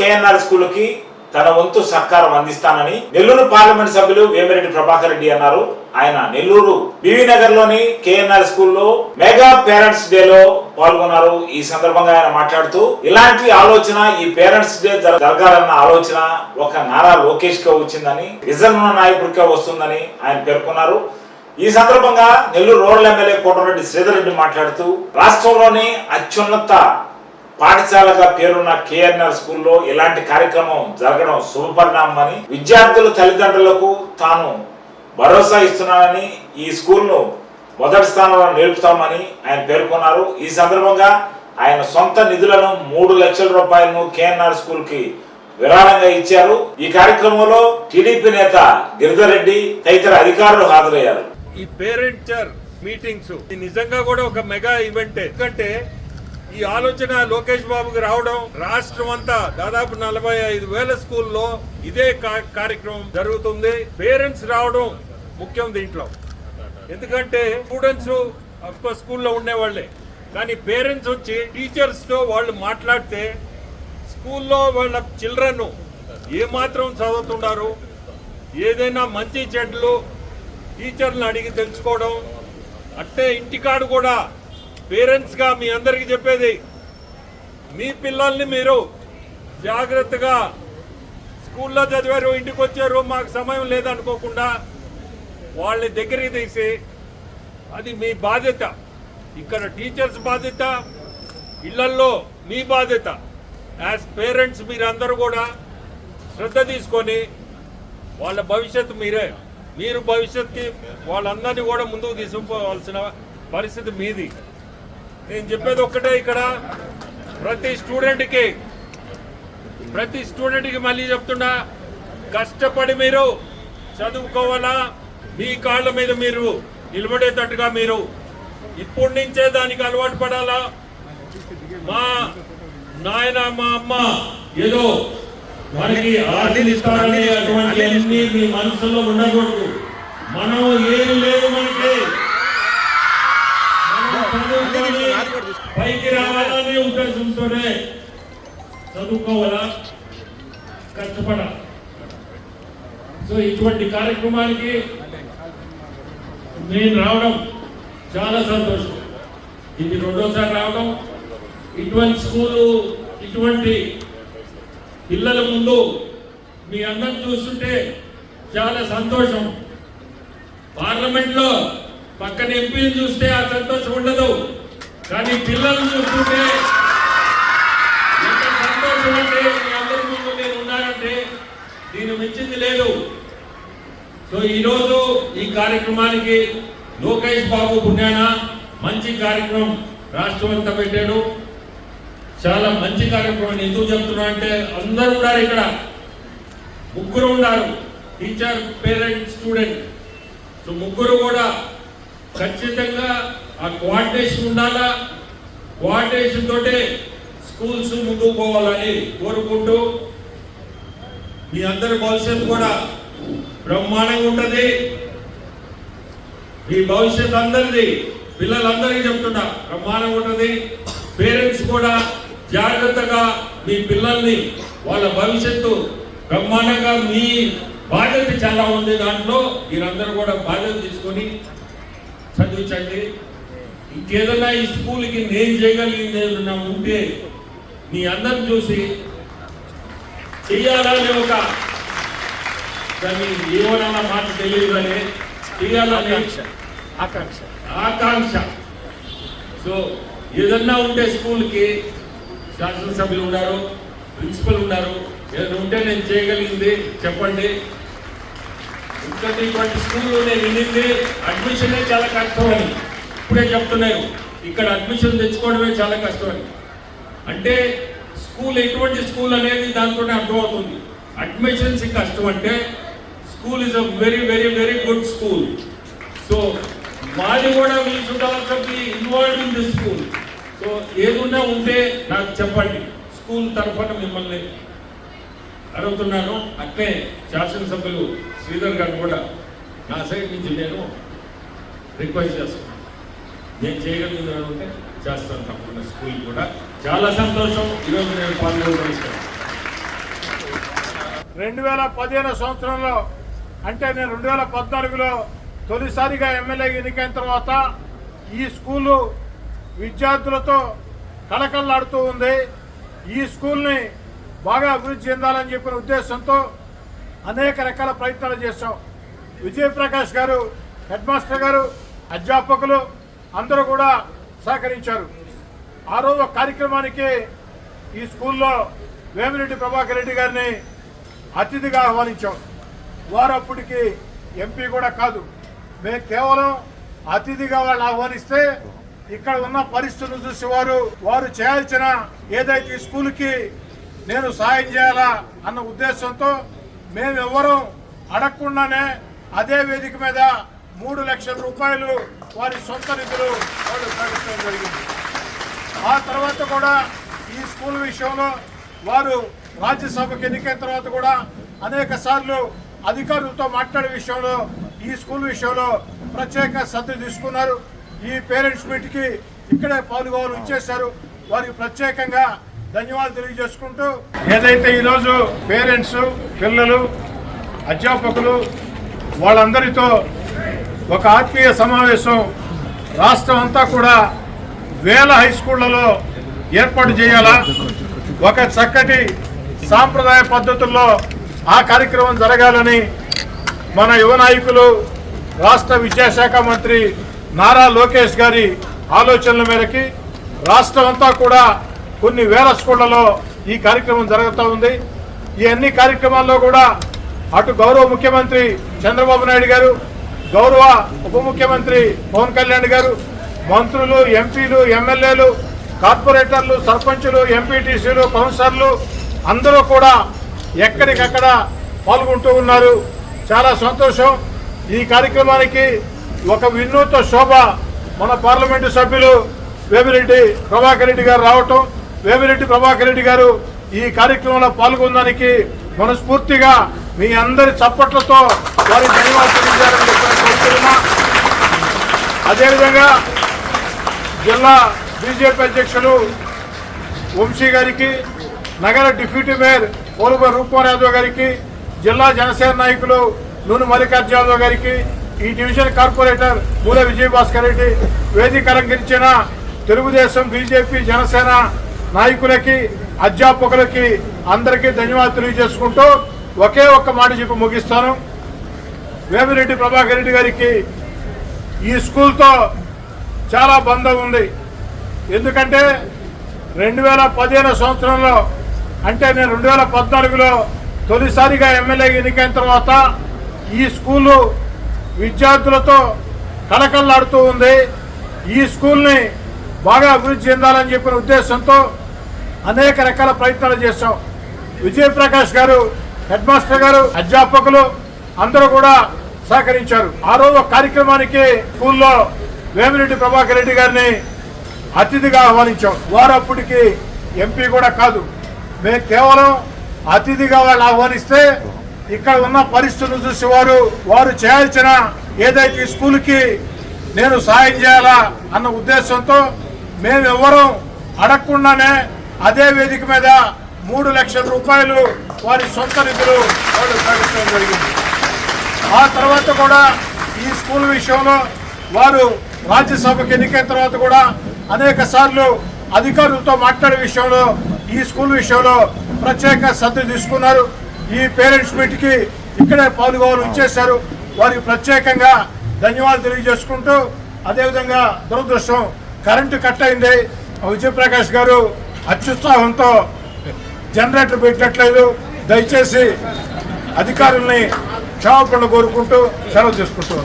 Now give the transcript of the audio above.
KNR స్కూల్కి తన వంతు సహకారం అందిస్తానని నెల్లూరు పార్లమెంట్ సభ్యులు వేమిరెడ్డి ప్రభాకర్ రెడ్డి అన్నారు. ఆయన నెల్లూరు బివి నగర్లోని కేఎన్ఆర్ స్కూల్లో మెగా పేరెంట్స్ డే లో పాల్గొన్నారు. ఈ సందర్భంగా ఆయన మాట్లాడుతూ ఇలాంటి ఆలోచన ఈ పేరెంట్స్ డే జరగాలన్న ఆలోచన ఒక నారా లోకేష్గా వచ్చిందని రిజర్వ్ ఉన్న నాయకుడిగా వస్తుందని ఆయన పేర్కొన్నారు. ఈ సందర్భంగా నెల్లూరు రూరల్ ఎమ్మెల్యే కోటరెడ్డి శ్రీధర్ రెడ్డి మాట్లాడుతూ రాష్ట్రంలోని అత్యున్నత పాఠశాలగా పేరున్న కేఎన్ఆర్ స్కూల్లో ఇలాంటి కార్యక్రమం జరగడం శుభపరిణామని విద్యార్థుల తల్లిదండ్రులకు తాను భరోసా ఇస్తున్నానని ఈ స్కూల్ను మొదటి స్థానంలో నిలుపుతామని ఆయన పేర్కొన్నారు. ఈ సందర్భంగా ఆయన సొంత నిధులను మూడు లక్షల రూపాయలను కేఎన్ఆర్ స్కూల్కి విరాళంగా ఇచ్చారు. ఈ కార్యక్రమంలో టీడీపీ నేత గిరిధర్ రెడ్డి తదితర అధికారులు హాజరయ్యారు. ఈ పేరెంట్ మీటింగ్స్ నిజంగా కూడా ఒక మెగా ఈవెంట్. ఎందుకంటే ఈ ఆలోచన లోకేష్ బాబుకి రావడం రాష్ట్రం అంతా దాదాపు నలభై ఐదు వేల స్కూల్లో ఇదే కార్యక్రమం జరుగుతుంది. పేరెంట్స్ రావడం ముఖ్యం దీంట్లో. ఎందుకంటే స్టూడెంట్స్ అఫ్కోర్స్ స్కూల్లో ఉండేవాళ్ళే. కానీ పేరెంట్స్ వచ్చి టీచర్స్తో వాళ్ళు మాట్లాడితే స్కూల్లో వాళ్ళ చిల్డ్రన్ ఏమాత్రం చదువుతున్నారు ఏదైనా మంచి చెడ్లు టీచర్లను అడిగి తెలుసుకోవడం అట్టే ఇంటికాడు కూడా పేరెంట్స్గా మీ అందరికీ చెప్పేది మీ పిల్లల్ని మీరు జాగ్రత్తగా స్కూల్లో చదివారు ఇంటికి వచ్చారు మాకు సమయం లేదనుకోకుండా వాళ్ళని దగ్గరికి తీసి అది మీ బాధ్యత. ఇక్కడ టీచర్స్ బాధ్యత ఇళ్ళల్లో మీ బాధ్యత. యాజ్ పేరెంట్స్ మీరందరూ కూడా శ్రద్ధ తీసుకొని వాళ్ళ భవిష్యత్తు మీరే. మీరు భవిష్యత్తుకి వాళ్ళందరినీ కూడా ముందుకు తీసుకుపోవాల్సిన పరిస్థితి మీది. నేను చెప్పేది ఒక్కటే ఇక్కడ. ప్రతి స్టూడెంట్కి ప్రతి స్టూడెంట్కి మళ్ళీ చెప్తున్నా కష్టపడి మీరు చదువుకోవాలా? మీ కాళ్ళ మీద మీరు నిలబడేటట్టుగా మీరు ఇప్పటి నుంచే దానికి అలవాటు పడాలా? మా నాయన మా అమ్మ ఏదో మనకి ఆశలు ఇస్తారని అటువంటి మీ మనసులో ఉండకూడదు. మనం ఏం లేదు మన ఉద్దేశంతోనే చదువుకోవాలా? కష్టపడ సో ఇటువంటి కార్యక్రమానికి నేను రావడం చాలా సంతోషం. ఇది రెండోసారి రావడం ఇటువంటి స్కూలు ఇటువంటి పిల్లల ముందు మీ అందరం చూస్తుంటే చాలా సంతోషం. పార్లమెంట్లో పక్కన ఎంపీలు చూస్తే ఆ సంతోషం ఉండదు. కానీ పిల్లలు చూస్తుంటే సంతోషం మీ అందరి ముందు నేను ఉన్నానంటే దీన్ని మించింది లేదు. సో ఈరోజు ఈ కార్యక్రమానికి లోకేష్ బాబు పుణ్యాన మంచి కార్యక్రమం రాష్ట్రం అంతా పెట్టాడు. చాలా మంచి కార్యక్రమం ఎందుకు చెప్తున్నా అంటే అందరూ ఉన్నారు ఇక్కడ. ముగ్గురు ఉన్నారు. టీచర్ పేరెంట్ స్టూడెంట్ సో ముగ్గురు కూడా ఖచ్చితంగా ఆ కోఆర్డినేషన్ ఉండాలా? కోఆర్డినేషన్ తోటే స్కూల్స్ ముందుకు పోవాలని కోరుకుంటూ మీ అందరి భవిష్యత్తు కూడా బ్రహ్మాండంగా ఉంటుంది. మీ భవిష్యత్ అందరిది పిల్లలందరికీ చెప్తున్నా బ్రహ్మాండంగా ఉంటుంది. పేరెంట్స్ కూడా జాగ్రత్తగా మీ పిల్లల్ని వాళ్ళ భవిష్యత్తు బ్రహ్మాండంగా మీ బాధ్యత చాలా ఉంది దాంట్లో. మీరందరూ కూడా బాధ్యత తీసుకొని చదివించండి. ఇంకేదైనా ఈ స్కూల్కి నేను చేయగలిగింది ఏదైనా ఉంటే మీ అందరిని చూసి చెయ్యాలని ఒక దాన్ని ఏమన్నా మాట తెలియదు కానీ చేయాలని ఆకాంక్ష. ఆకాంక్ష. సో ఏదన్నా ఉంటే స్కూల్కి శాసనసభ్యులు ఉన్నారు ప్రిన్సిపల్ ఉన్నారు ఏదైనా ఉంటే నేను చేయగలిగింది చెప్పండి. ఇంకొకటి ఇటువంటి స్కూల్ నేను వినింది అడ్మిషనే చాలా కష్టం అని. ఇప్పుడే చెప్తున్నారు. ఇక్కడ అడ్మిషన్ తెచ్చుకోవడమే చాలా కష్టం అని. అంటే స్కూల్ ఎటువంటి స్కూల్ అనేది దాంతోనే అర్థమవుతుంది. అడ్మిషన్స్ కష్టం అంటే school is a very very very good school so మాది కూడా we should also be involve in the school so ఏదున్నా ఉంటే నాకు చెప్పండి. స్కూల్ తరఫున మిమ్మల్ని అడుగుతున్నాను. అట్లే శాసనసభ్యులు శ్రీధర్ గారు కూడా నా సైడ్ నుంచి నేను రిక్వెస్ట్ చేస్తున్నాను. నేను చేయగలిగింది ఉంటే చేస్తాను తప్పకుండా. స్కూల్ కూడా. చాలా సంతోషం. ఈరోజు నేను పాల్గొనడం రెండు వేల పదిహేను సంవత్సరంలో అంటే నేను రెండు వేల పద్నాలుగులో తొలిసారిగా ఎమ్మెల్యే ఎన్నికైన తర్వాత ఈ స్కూలు విద్యార్థులతో కలకల్లాడుతూ ఉంది. ఈ స్కూల్ని బాగా అభివృద్ధి చెందాలని చెప్పిన ఉద్దేశంతో అనేక రకాల ప్రయత్నాలు చేశాం. విజయప్రకాష్ గారు హెడ్ మాస్టర్ గారు అధ్యాపకులు అందరూ కూడా సహకరించారు. ఆ రోజు ఒక కార్యక్రమానికి ఈ స్కూల్లో వేమిరెడ్డి ప్రభాకర్ రెడ్డి గారిని అతిథిగా ఆహ్వానించాం. వారు అప్పటికి ఎంపీ కూడా కాదు. మేము కేవలం అతిథిగా వాళ్ళు ఆహ్వానిస్తే ఇక్కడ ఉన్న పరిస్థితులను చూసి వారు వారు చేయాల్సిన ఏదైతే ఈ స్కూల్కి నేను సాయం చేయాలా అన్న ఉద్దేశంతో మేము అడగకుండానే అదే వేదిక మీద మూడు లక్షల రూపాయలు వారి సొంత నిధులు వాళ్ళు ప్రకటించడం జరిగింది. ఆ తర్వాత కూడా ఈ స్కూల్ విషయంలో వారు రాజ్యసభకు ఎన్నికైన తర్వాత కూడా అనేక సార్లు అధికారులతో మాట్లాడే విషయంలో ఈ స్కూల్ విషయంలో ప్రత్యేక శ్రద్ధ తీసుకున్నారు. ఈ పేరెంట్స్ మీట్కి ఇక్కడే పాల్గొని ఇచ్చేశారు. వారికి ప్రత్యేకంగా ధన్యవాదాలు తెలియజేసుకుంటూ ఏదైతే ఈరోజు పేరెంట్స్ పిల్లలు అధ్యాపకులు వాళ్ళందరితో ఒక ఆత్మీయ సమావేశం రాష్ట్రం అంతా కూడా వేల హై స్కూళ్ళలో ఏర్పాటు చేయాలా? ఒక చక్కటి సాంప్రదాయ పద్ధతుల్లో ఆ కార్యక్రమం జరగాలని మన యువ నాయకులు రాష్ట్ర విద్యాశాఖ మంత్రి నారా లోకేష్ గారి ఆలోచనల మేరకి రాష్ట్రం అంతా కూడా కొన్ని వేల స్కూళ్ళలో ఈ కార్యక్రమం జరుగుతూ ఉంది. ఈ అన్ని కార్యక్రమాల్లో కూడా అటు గౌరవ ముఖ్యమంత్రి చంద్రబాబు నాయుడు గారు గౌరవ ఉప ముఖ్యమంత్రి పవన్ కళ్యాణ్ గారు మంత్రులు ఎంపీలు ఎమ్మెల్యేలు కార్పొరేటర్లు సర్పంచులు ఎంపీటీసీలు కౌన్సిలర్లు అందరూ కూడా ఎక్కడికక్కడ పాల్గొంటూ ఉన్నారు. చాలా సంతోషం. ఈ కార్యక్రమానికి ఒక వినూత్న శోభ మన పార్లమెంటు సభ్యులు వేమిరెడ్డి ప్రభాకర్ రెడ్డి గారు రావటం. వేమిరెడ్డి ప్రభాకర్ రెడ్డి గారు ఈ కార్యక్రమంలో పాల్గొనడానికి మనస్ఫూర్తిగా మీ అందరి చప్పట్లతో వారి ధన్యవాదాలు తెలియజేయాలని అదేవిధంగా జిల్లా బీజేపీ అధ్యక్షులు వంశీ గారికి నగర డిప్యూటీ మేయర్ పోలుబ రూపమోహన్ యాదవ్ గారికి జిల్లా జనసేన నాయకులు నూనె మల్లికార్జున యాదవ్ గారికి ఈ డివిజన్ కార్పొరేటర్ మూల విజయభాస్కర్ రెడ్డి వేదిక అలంకరించిన తెలుగుదేశం బీజేపీ జనసేన నాయకులకి అధ్యాపకులకి అందరికీ ధన్యవాదాలు తెలియజేసుకుంటూ ఒకే ఒక్క మాట చెప్పి ముగిస్తాను. వేమిరెడ్డి ప్రభాకర్ రెడ్డి గారికి ఈ స్కూల్తో చాలా బంధం ఉంది. ఎందుకంటే రెండు వేల పదిహేను సంవత్సరంలో అంటే నేను రెండు వేల పద్నాలుగులో తొలిసారిగా ఎమ్మెల్యే ఎన్నికైన తర్వాత ఈ స్కూలు విద్యార్థులతో కలకల్లాడుతూ ఉంది. ఈ స్కూల్ని బాగా అభివృద్ధి చెందాలని చెప్పిన ఉద్దేశంతో అనేక రకాల ప్రయత్నాలు చేశాం. విజయప్రకాష్ గారు హెడ్ మాస్టర్ గారు అధ్యాపకులు అందరూ కూడా సహకరించారు. ఆ రోజు కార్యక్రమానికి స్కూల్లో వేమిరెడ్డి ప్రభాకర్ రెడ్డి గారిని అతిథిగా ఆహ్వానించాం. వారు అప్పటికి ఎంపీ కూడా కాదు. మేము కేవలం అతిథిగా వాళ్ళు ఆహ్వానిస్తే ఇక్కడ ఉన్న పరిస్థితులు చూసి వారు వారు చేయాల్సిన ఏదైతే ఈ స్కూల్కి నేను సాయం చేయాలా అన్న ఉద్దేశంతో మేము ఎవరూ అడగకుండానే అదే వేదిక మీద మూడు లక్షల రూపాయలు వారి సొంత నిధులు వాళ్ళు ప్రకటించడం జరిగింది. ఆ తర్వాత కూడా ఈ స్కూల్ విషయంలో వారు రాజ్యసభకు ఎన్నికైన తర్వాత కూడా అనేక సార్లు అధికారులతో మాట్లాడే విషయంలో ఈ స్కూల్ విషయంలో ప్రత్యేక శ్రద్ధ తీసుకున్నారు. ఈ పేరెంట్స్ మీట్కి ఇక్కడే పాల్గొని ఇచ్చేశారు. వారికి ప్రత్యేకంగా ధన్యవాదాలు తెలియజేసుకుంటూ అదేవిధంగా దురదృష్టం కరెంటు కట్ అయింది. విజయప్రకాష్ గారు అత్యుత్సాహంతో జనరేటర్ పెట్టట్లేదు దయచేసి అధికారుల్ని క్షమాపణ కోరుకుంటూ సెలవు తీసుకుంటూ